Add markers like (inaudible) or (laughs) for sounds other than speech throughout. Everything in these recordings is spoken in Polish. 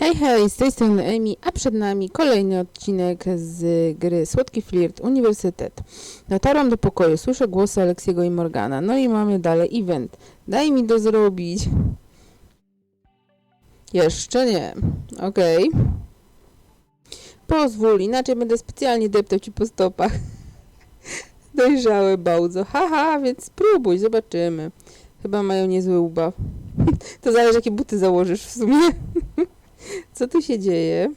Hej, hej, z tej strony Emi, a przed nami kolejny odcinek z gry Słodki Flirt Uniwersytet. Dotarłam do pokoju, słyszę głosy Aleksiego i Morgana, no i mamy dalej event. Daj mi to zrobić. Jeszcze nie. Okej. Pozwól, inaczej będę specjalnie deptał ci po stopach. (laughs) Dojrzałe bardzo. Haha, więc spróbuj, zobaczymy. Chyba mają niezły ubaw. (laughs) To zależy, jakie buty założysz w sumie. Co tu się dzieje?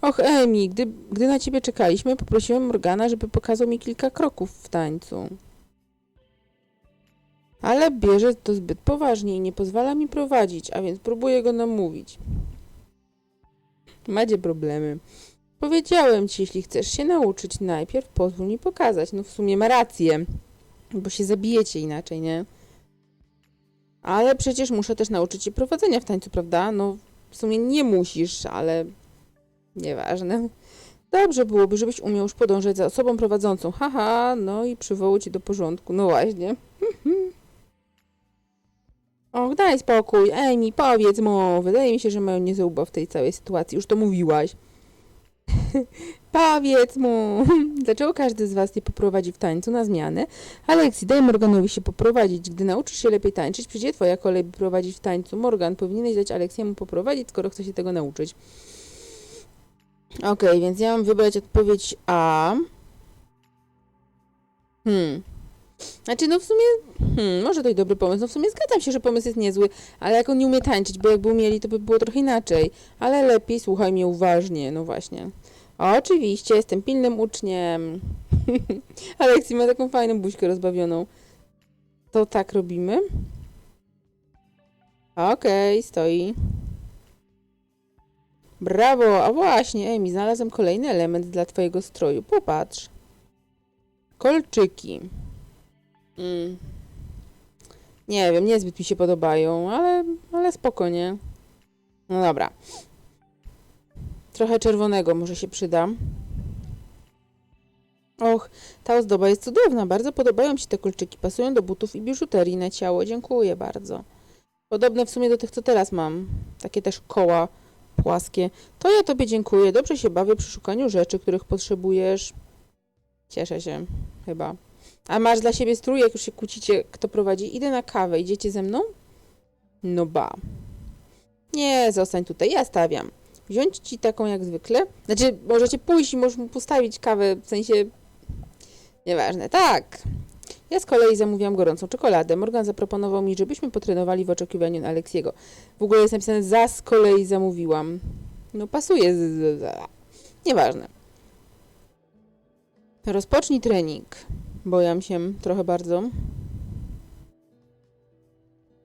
Och, Emi, gdy, gdy na ciebie czekaliśmy, poprosiłem Morgana, żeby pokazał mi kilka kroków w tańcu. Ale bierze to zbyt poważnie i nie pozwala mi prowadzić, a więc próbuję go namówić. Macie problemy. Powiedziałem ci, jeśli chcesz się nauczyć, najpierw pozwól mi pokazać. No w sumie ma rację, bo się zabijecie inaczej, nie? Ale przecież muszę też nauczyć się prowadzenia w tańcu, prawda? No w sumie nie musisz, ale nieważne. Dobrze byłoby, żebyś umiał już podążać za osobą prowadzącą. Haha, no i przywołał ci do porządku. No właśnie. (laughs) Och, daj spokój. Emi, powiedz mu. Wydaje mi się, że mają niezły w tej całej sytuacji. Już to mówiłaś. (laughs) powiedz mu. (laughs) Dlaczego każdy z was nie poprowadzi w tańcu na zmianę? Aleksi, daj Morganowi się poprowadzić. Gdy nauczysz się lepiej tańczyć, przyjdzie twoja kolej, by prowadzić w tańcu. Morgan, powinieneś dać Aleksiemu poprowadzić, skoro chce się tego nauczyć. Okej, więc ja mam wybrać odpowiedź A. Hmm. Znaczy, no w sumie, hmm, może to i dobry pomysł. No w sumie zgadzam się, że pomysł jest niezły, ale jak on nie umie tańczyć, bo jakby umieli, to by było trochę inaczej. Ale lepiej słuchaj mnie uważnie, no właśnie. Oczywiście, jestem pilnym uczniem. (laughs) Aleksi ma taką fajną buźkę rozbawioną. To tak robimy? Okej, stoi. Brawo, a właśnie, Emi, znalazłem kolejny element dla twojego stroju. Popatrz. Kolczyki. Mm. Nie wiem, niezbyt mi się podobają, ale, ale spokojnie. No dobra. Trochę czerwonego może się przyda. Och, ta ozdoba jest cudowna. Bardzo podobają mi się te kolczyki. Pasują do butów i biżuterii na ciało. Dziękuję bardzo. Podobne w sumie do tych, co teraz mam. Takie też koła płaskie. To ja tobie dziękuję. Dobrze się bawię przy szukaniu rzeczy, których potrzebujesz. Cieszę się, chyba. A masz dla siebie strój, jak już się kłócicie, kto prowadzi? Idę na kawę. Idziecie ze mną? No ba. Nie, zostań tutaj. Ja stawiam. Wziąć ci taką jak zwykle. Znaczy, możecie pójść i możesz mu postawić kawę, w sensie... Nieważne. Tak. Ja z kolei zamówiłam gorącą czekoladę. Morgan zaproponował mi, żebyśmy potrenowali w oczekiwaniu na Aleksiego. W ogóle jest napisane za z kolei zamówiłam. No pasuje. Z, z, z. Nieważne. Rozpocznij trening. Bojam się trochę bardzo.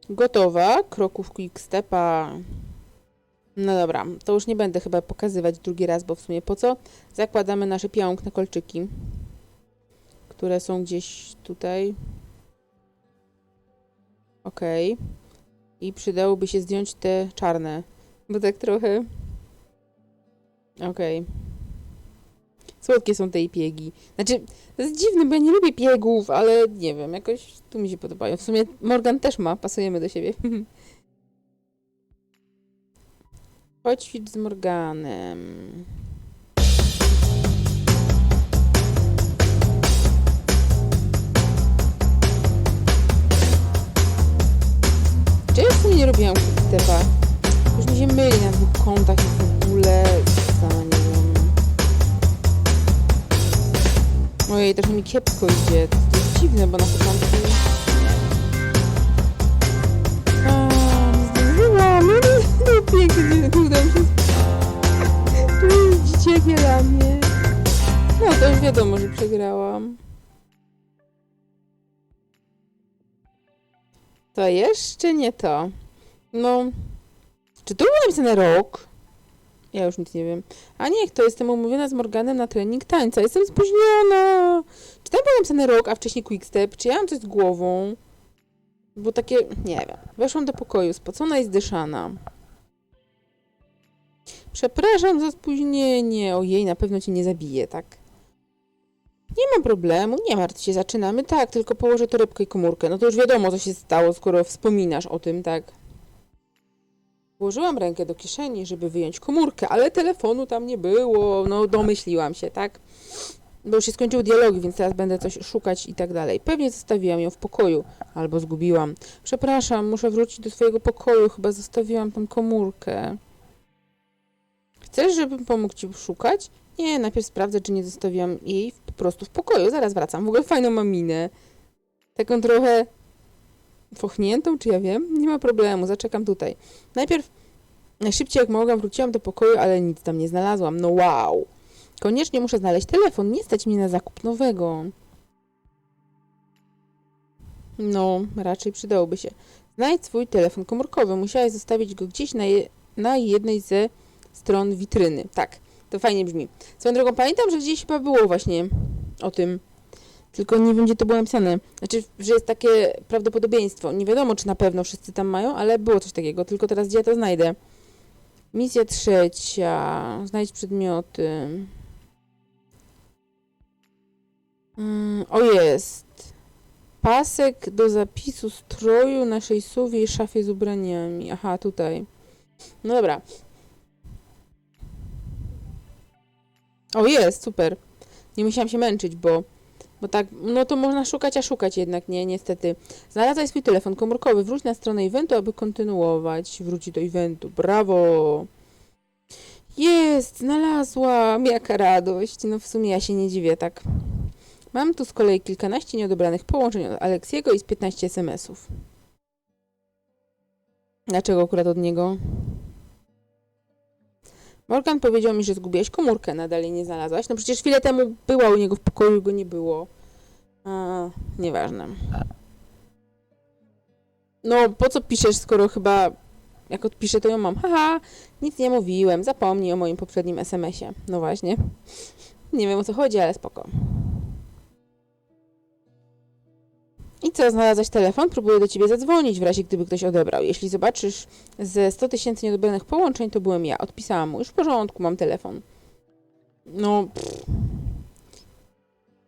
Gotowa. Kroków quickstepa. No dobra, to już nie będę chyba pokazywać drugi raz, bo w sumie po co? Zakładamy nasze piękne kolczyki, które są gdzieś tutaj. Okej. I przydałoby się zdjąć te czarne, bo tak trochę... Okej. Słodkie są te piegi. Znaczy, to jest dziwne, bo ja nie lubię piegów, ale nie wiem, jakoś tu mi się podobają. W sumie Morgan też ma, pasujemy do siebie. (laughs) Poćwicz z Morganem. Czy ja w sumie nie robiłam quickstepa? Już mi się myli na dwóch kątach i w ogóle sama nie wiem. Ojej, trochę mi kiepsko idzie. To jest dziwne, bo na początku... pięknie, udało mi się. Dzieciakie dla mnie. No, to już wiadomo, że przegrałam. To jeszcze nie to. No, czy tu było napisane rok? Ja już nic nie wiem. A niech to jestem umówiona z Morganem na trening tańca. Jestem spóźniona. Czy tam było napisane rok, a wcześniej quickstep? Czy ja mam coś z głową? Bo takie, nie wiem. Weszłam do pokoju, spocona i zdyszana. Przepraszam za spóźnienie. Ojej, na pewno cię nie zabiję, tak? Nie ma problemu, nie martw się, zaczynamy. Tak, tylko położę torebkę i komórkę. No to już wiadomo, co się stało, skoro wspominasz o tym, tak? Włożyłam rękę do kieszeni, żeby wyjąć komórkę, ale telefonu tam nie było. No, domyśliłam się, tak? Bo już się skończyły dialogi, więc teraz będę coś szukać i tak dalej. Pewnie zostawiłam ją w pokoju, albo zgubiłam. Przepraszam, muszę wrócić do swojego pokoju, chyba zostawiłam tam komórkę. Chcesz, żebym pomógł ci szukać? Nie, najpierw sprawdzę, czy nie zostawiłam jej po prostu w pokoju. Zaraz wracam. W ogóle fajną mam minę. Taką trochę fochniętą, czy ja wiem? Nie ma problemu, zaczekam tutaj. Najpierw najszybciej jak mogłam wróciłam do pokoju, ale nic tam nie znalazłam. No wow. Koniecznie muszę znaleźć telefon, nie stać mnie na zakup nowego. No, raczej przydałoby się. Znajdź swój telefon komórkowy. Musiałeś zostawić go gdzieś na, je, na jednej ze stron witryny. Tak, to fajnie brzmi. Swoją drogą, pamiętam, że gdzieś chyba było właśnie o tym. Tylko nie wiem, gdzie to było napisane. Znaczy, że jest takie prawdopodobieństwo. Nie wiadomo, czy na pewno wszyscy tam mają, ale było coś takiego. Tylko teraz gdzie ja to znajdę? Misja trzecia. Znajdź przedmioty. Mm, o jest. Pasek do zapisu stroju naszej suwie i szafie z ubraniami. Aha, tutaj. No dobra. O jest, super. Nie musiałam się męczyć, bo, bo tak, no to można szukać, a szukać jednak, nie, niestety. Znalazłeś swój telefon komórkowy, wróć na stronę eventu, aby kontynuować. Wróci do eventu, brawo! Jest, znalazłam, jaka radość. No w sumie ja się nie dziwię, tak. Mam tu z kolei kilkanaście nieodebranych połączeń od Aleksiego i z 15 SMS-ów. Dlaczego akurat od niego? Morgan powiedział mi, że zgubiłaś komórkę, nadal jej nie znalazłaś. No przecież chwilę temu była u niego w pokoju go nie było. A, nieważne. No, po co piszesz, skoro chyba jak odpiszę, to ją mam. Haha, nic nie mówiłem, zapomnij o moim poprzednim SMS-ie. No właśnie. Nie wiem o co chodzi, ale spoko. I co, znalazłaś telefon? Próbuję do ciebie zadzwonić, w razie gdyby ktoś odebrał. Jeśli zobaczysz ze 100 tysięcy nieodebranych połączeń, to byłem ja. Odpisałam mu. Już w porządku, mam telefon. No, pff.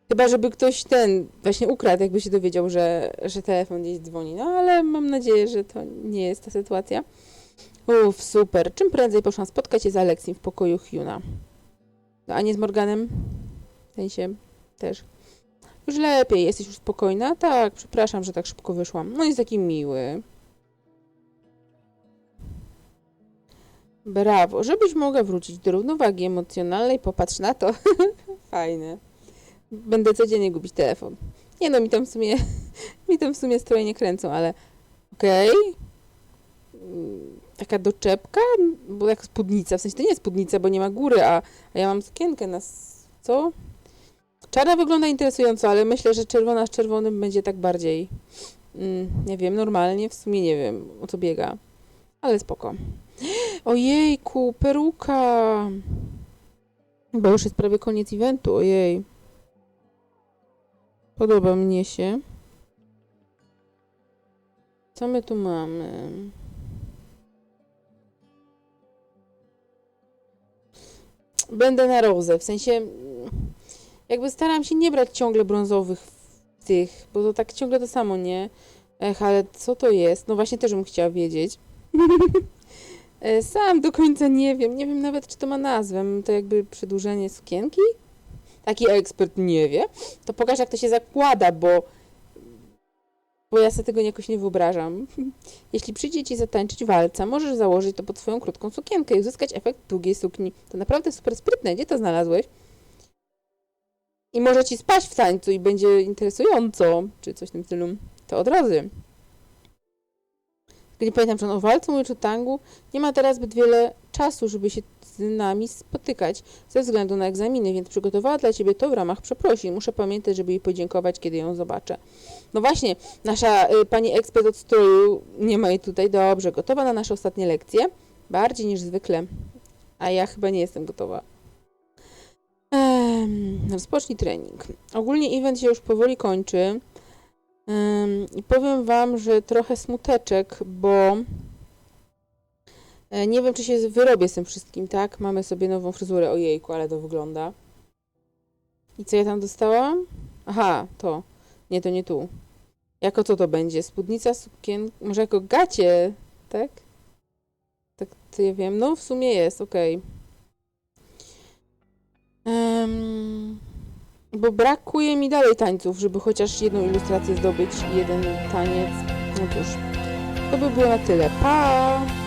Chyba, żeby ktoś ten właśnie ukradł, jakby się dowiedział, że, że telefon gdzieś dzwoni. No, ale mam nadzieję, że to nie jest ta sytuacja. Uff, super. Czym prędzej poszłam spotkać się z Aleksim w pokoju Hyuna. No, a nie z Morganem? W sensie też. Już lepiej, jesteś już spokojna? Tak, przepraszam, że tak szybko wyszłam. No jest taki miły. Brawo, żebyś mogła wrócić do równowagi emocjonalnej, popatrz na to. (laughs) Fajne. Będę codziennie gubić telefon. Nie no, mi tam w sumie, (laughs) mi tam w sumie stroje nie kręcą, ale okej. Mm, Taka doczepka, bo jak spódnica, w sensie to nie jest spódnica, bo nie ma góry, a, a ja mam sukienkę na... co? Czarna wygląda interesująco, ale myślę, że czerwona z czerwonym będzie tak bardziej, mm, nie wiem, normalnie, w sumie nie wiem, o co biega, ale spoko. Ojejku, peruka! Bo już jest prawie koniec eventu, ojej. Podoba mnie się. Co my tu mamy? Będę na rozę, w sensie jakby staram się nie brać ciągle brązowych tych, bo to tak ciągle to samo, nie? Ech, ale co to jest? No właśnie też bym chciała wiedzieć. (laughs) E, Sam do końca nie wiem, nie wiem nawet czy to ma nazwę, to jakby przedłużenie sukienki? Taki ekspert nie wie. To pokaż jak to się zakłada, bo bo ja sobie tego jakoś nie wyobrażam. (laughs) Jeśli przyjdzie ci zatańczyć walca, możesz założyć to pod swoją krótką sukienkę i uzyskać efekt długiej sukni. To naprawdę super sprytne. Gdzie to znalazłeś? I może ci spać w tańcu i będzie interesująco, czy coś w tym stylu. To od. Tylko nie pamiętam, czy on o walcu mówi, czy tangu. Nie ma teraz zbyt wiele czasu, żeby się z nami spotykać ze względu na egzaminy, więc przygotowała dla ciebie to w ramach przeprosin. Muszę pamiętać, żeby jej podziękować, kiedy ją zobaczę. No właśnie, nasza y, pani ekspert od stroju nie ma jej tutaj. Dobrze, gotowa na nasze ostatnie lekcje? Bardziej niż zwykle. A ja chyba nie jestem gotowa. Ehm, rozpocznij trening. Ogólnie event się już powoli kończy. Em, I powiem wam, że trochę smuteczek, bo e, nie wiem, czy się wyrobię z tym wszystkim, tak? Mamy sobie nową fryzurę, ojejku, ale to wygląda. I co ja tam dostałam? Aha, to. Nie, to nie tu. Jako co to będzie? Spódnica, sukien... Może jako gacie, tak? Tak, to ja wiem. No, w sumie jest, okej. Em, bo brakuje mi dalej tańców, żeby chociaż jedną ilustrację zdobyć jeden taniec. No cóż, to by było na tyle. Pa!